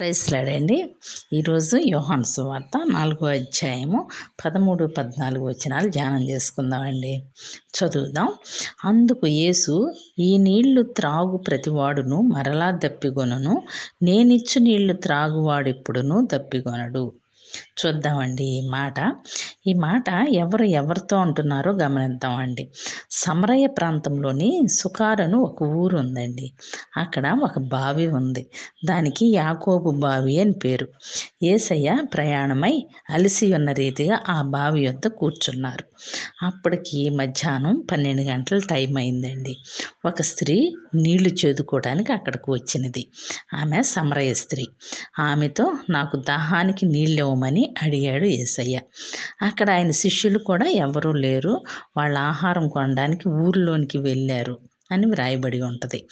ప్రైస్లాడండి ఈరోజు యోహాన్ సువార్త నాలుగో అధ్యాయము పదమూడు పద్నాలుగు వచనాలు ధ్యానం చేసుకుందామండి. చదువుదాం. అందుకు యేసు ఈ నీళ్ళు త్రాగు ప్రతివాడును మరలా దప్పిగొనను నేనిచ్చు నీళ్ళు త్రాగువాడిప్పుడును దప్పిగొనడు చూద్దామండి ఈ మాట. ఈ మాట ఎవరు ఎవరితో అంటున్నారో గమనిద్దామండి. సమరయ ప్రాంతంలోని సుకారను ఒక ఊరు ఉందండి. అక్కడ ఒక బావి ఉంది. దానికి యాకోబు బావి అని పేరు. ఏసయ్య ప్రయాణమై అలసి ఉన్న రీతిగా ఆ బావి వద్ద కూర్చున్నారు. అప్పటికి మధ్యాహ్నం పన్నెండు గంటల టైం అయిందండి. ఒక స్త్రీ నీళ్ళు చేదుకోవడానికి అక్కడికి వచ్చినది. ఆమె సమరయ స్త్రీ. ఆమెతో నాకు దాహానికి నీళ్ళు ఇవ్వమని అడిగాడు ఏసయ్య. అక్కడ ఆయన శిష్యులు కూడా ఎవరూ లేరు. వాళ్ళ ఆహారం కొనడానికి ఊరిలోనికి వెళ్ళారు. అని వ్రాయబడి ఉంటుంది.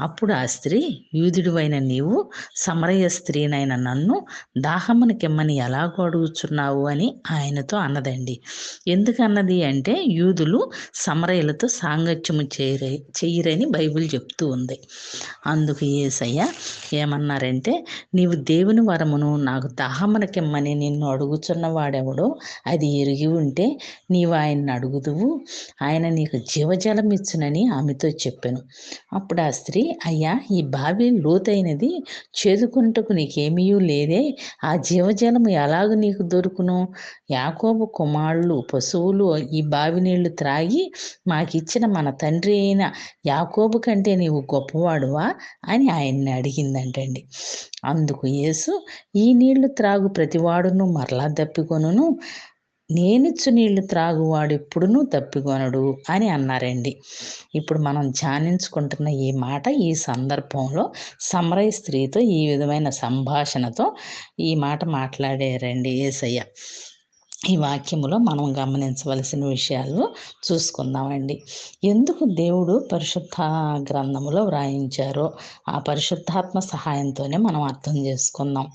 అప్పుడు ఆ స్త్రీ యూదుడివైన నీవు సమరయ స్త్రీనైన నన్ను దాహమునికిమ్మని ఎలాగో అడుగుచున్నావు? అని ఆయనతో అన్నదండి. ఎందుకన్నది అంటే యూదులు సమరయులతో సాంగత్యము చేయరే చెయ్యరని బైబిల్ చెప్తూ ఉంది. అందుకు ఏసయ్య ఏమన్నారంటే నీవు దేవుని వరమును నాకు దాహమునకిమ్మని నిన్ను అడుగుచున్న వాడెవడో అది ఎరిగి ఉంటే నీవు ఆయన్ని అడుగుదువు. ఆయన నీకు జీవజలం ఇచ్చునని ఆమెతో చెప్పాను. అప్పుడు ఆ స్త్రీ అయ్యా ఈ బావి లోతైనది చేదుకుంటకు నీకేమీ లేదే. ఆ జీవజలము ఎలాగ నీకు దొరుకును? యాకోబు కుమారులు పశువులు ఈ బావి నీళ్ళు త్రాగి మాకిచ్చిన మన తండ్రి అయిన యాకోబు కంటే నీవు గొప్పవాడువా? అని ఆయన్ని అడిగిందంటండి. అందుకు యేసు ఈ నీళ్ళు త్రాగు ప్రతివాడును మరలా దప్పికొనును. నేనిచ్చు నీళ్ళు త్రాగువాడు ఎప్పుడునూ తప్పికొనడు అని అన్నారండి. ఇప్పుడు మనం ధ్యానించుకుంటున్న ఈ మాట ఈ సందర్భంలో సమరయ స్త్రీతో ఈ విధమైన సంభాషణతో ఈ మాట మాట్లాడారండి ఏసయ్య ఈ వాక్యములో మనం గమనించవలసిన విషయాలు చూసుకుందామండి. ఎందుకు దేవుడు పరిశుద్ధ గ్రంథములో వ్రాయించారో ఆ పరిశుద్ధాత్మ సహాయంతోనే మనం అర్థం చేసుకుందాం.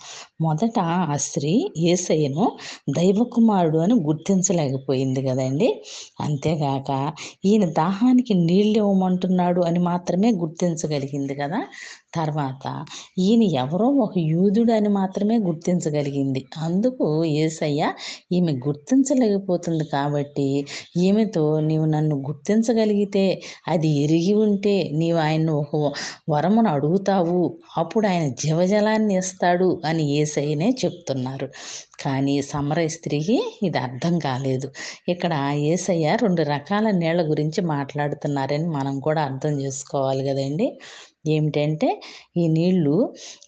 మొదట ఆ స్త్రీ ఏసయ్యను దైవకుమారుడు అని గుర్తించలేకపోయింది కదండి. అంతేగాక ఈయన దాహానికి నీళ్ళు ఇవ్వమంటున్నాడు అని మాత్రమే గుర్తించగలిగింది కదా. తర్వాత ఈయన ఎవరో ఒక యూదుడు అని మాత్రమే గుర్తించగలిగింది. అందుకు ఏసయ్య ఈమె గుర్తించలేకపోతుంది కాబట్టి ఈమెతో నీవు నన్ను గుర్తించగలిగితే అది ఎరిగి ఉంటే నీవు ఆయన్ను ఒక వరమును అడుగుతావు అప్పుడు ఆయన జీవజలాన్ని ఇస్తాడు అని ఏసయ్యనే చెప్తున్నారు. కానీ సమర స్త్రీకి ఇది అర్థం కాలేదు. ఇక్కడ ఏసయ్య రెండు రకాల నీళ్ళ గురించి మాట్లాడుతున్నారని మనం కూడా అర్థం చేసుకోవాలి కదండి. ఏమిటంటే ఈ నీళ్ళు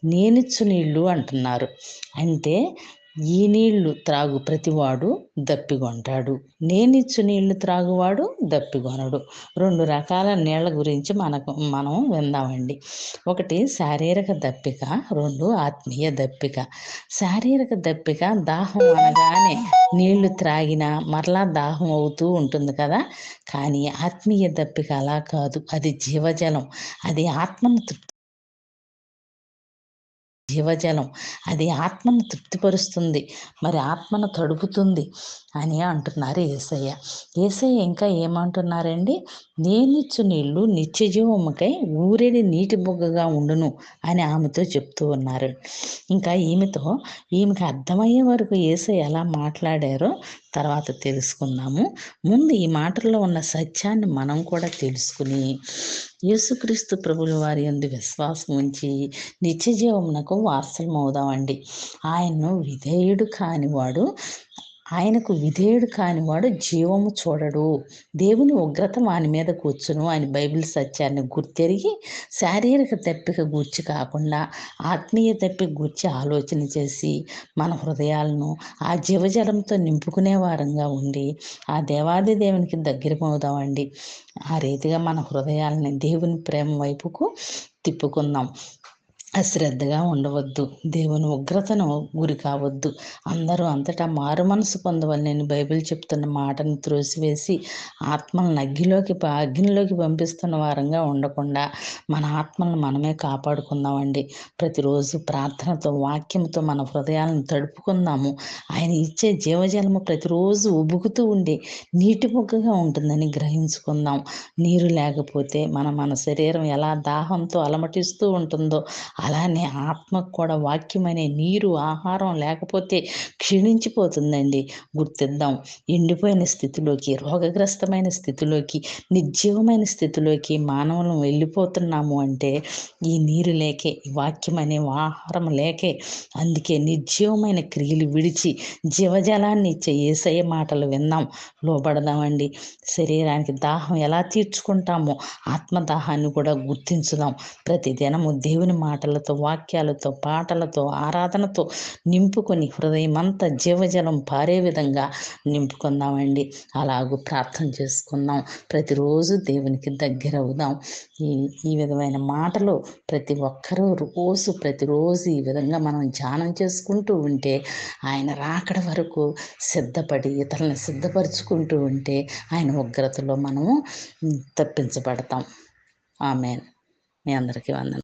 నేనిచ్చు నీళ్ళు అంటున్నారు. అంటే ఈ నీళ్ళు త్రాగు ప్రతివాడు దప్పిగొంటాడు. నేనిచ్చు నీళ్ళు త్రాగువాడు దప్పిగొనడు. రెండు రకాల నీళ్ళ గురించి మనకు మనం విందామండి. ఒకటి శారీరక దప్పిక రెండు ఆత్మీయ దప్పిక. శారీరక దప్పిక దాహం అనగానే నీళ్ళు త్రాగినా మరలా దాహం అవుతూ ఉంటుంది కదా? కానీ ఆత్మీయ దప్పిక అలా కాదు. అది జీవజలం. అది ఆత్మను తృప్తి జీవజలం. అది ఆత్మను తృప్తిపరుస్తుంది. మరి ఆత్మను తడుపుతుంది అని అంటున్నారు ఏసయ్య. ఏసయ్య ఇంకా ఏమంటున్నారండి? నేనిచ్చు నీళ్ళు నిత్యజీవముకై ఊరేడి నీటి బొగ్గగా ఉండును అని ఆమెతో చెప్తూ ఉన్నారు. ఇంకా ఈమెతో ఈమెకి అర్థమయ్యే వరకు ఏసయ్య ఎలా మాట్లాడారో తర్వాత తెలుసుకుందాము. ముందు ఈ మాటల్లో ఉన్న సత్యాన్ని మనం కూడా తెలుసుకుని యేసుక్రీస్తు ప్రభుల వారి అందు విశ్వాసం ఉంచి నిత్య జీవమునకు వారసులం అవుదామండి ఆయన్ను విధేయుడు కానివాడు ఆయనకు విధేయుడు కానివాడు జీవము చూడడు. దేవుని ఉగ్రత వాని మీద కూర్చును అని బైబిల్ సత్యాన్ని గుర్తెరిగి శారీరక తప్పిక గూర్చి కాకుండా ఆత్మీయ తప్పి గూర్చి ఆలోచన చేసి మన హృదయాలను ఆ జీవజలంతో నింపుకునే వారంగా ఉండి ఆ దేవాది దేవునికి దగ్గరమవుదామండి ఆ రీతిగా మన హృదయాలని దేవుని ప్రేమ వైపుకు తిప్పుకుందాం. అశ్రద్ధగా ఉండవద్దు. దేవుని ఉగ్రతను గురి కావద్దు. అందరూ అంతటా మారు మనసు పొందవలని బైబిల్ చెప్తున్న మాటను త్రోసివేసి ఆత్మలను అగ్గిలోకి అగ్నిలోకి పంపిస్తున్న వారంగా ఉండకుండా మన ఆత్మలను మనమే కాపాడుకుందామండి. ప్రతిరోజు ప్రార్థనతో వాక్యంతో మన హృదయాలను తడుపుకుందాము. ఆయన ఇచ్చే జీవజలము ప్రతిరోజు ఉబుకుతూ ఉండి నీటి మొగ్గగా ఉంటుందని గ్రహించుకుందాం. నీరు లేకపోతే మన మన శరీరం ఎలా దాహంతో అలమటిస్తూ ఉంటుందో అలానే ఆత్మకు కూడా వాక్యం అనే నీరు ఆహారం లేకపోతే క్షీణించిపోతుందండి. గుర్తిద్దాం. ఎండిపోయిన స్థితిలోకి రోగగ్రస్తమైన స్థితిలోకి నిర్జీవమైన స్థితిలోకి మానవులం వెళ్ళిపోతున్నాము అంటే ఈ నీరు లేకే ఈ వాక్యం అనే ఆహారం లేకే అందుకే నిర్జీవమైన క్రియలు విడిచి జీవజలాన్ని ఇచ్చే ఏసయ్య మాటలు విన్నాం. లోబడదామండి. శరీరానికి దాహం ఎలా తీర్చుకుంటామో ఆత్మదాహాన్ని కూడా గుర్తించుదాం. ప్రతిదినము దేవుని మాటలు మాటలతో వాక్యాలతో పాటలతో ఆరాధనతో నింపుకొని హృదయం అంతా జీవజలం పారే విధంగా నింపుకుందామండి. అలాగూ ప్రార్థన చేసుకుందాం. ప్రతిరోజు దేవునికి దగ్గర అవుదాం. ఈ ఈ విధమైన మాటలు ప్రతి ఒక్కరూ రోజు ప్రతిరోజు ఈ విధంగా మనం ధ్యానం చేసుకుంటూ ఉంటే ఆయన రాకడ వరకు సిద్ధపడి ఇతరులను సిద్ధపరచుకుంటూ ఉంటే ఆయన ఉగ్రతలో మనము తప్పించబడతాం. ఆమె మీ అందరికీ వందన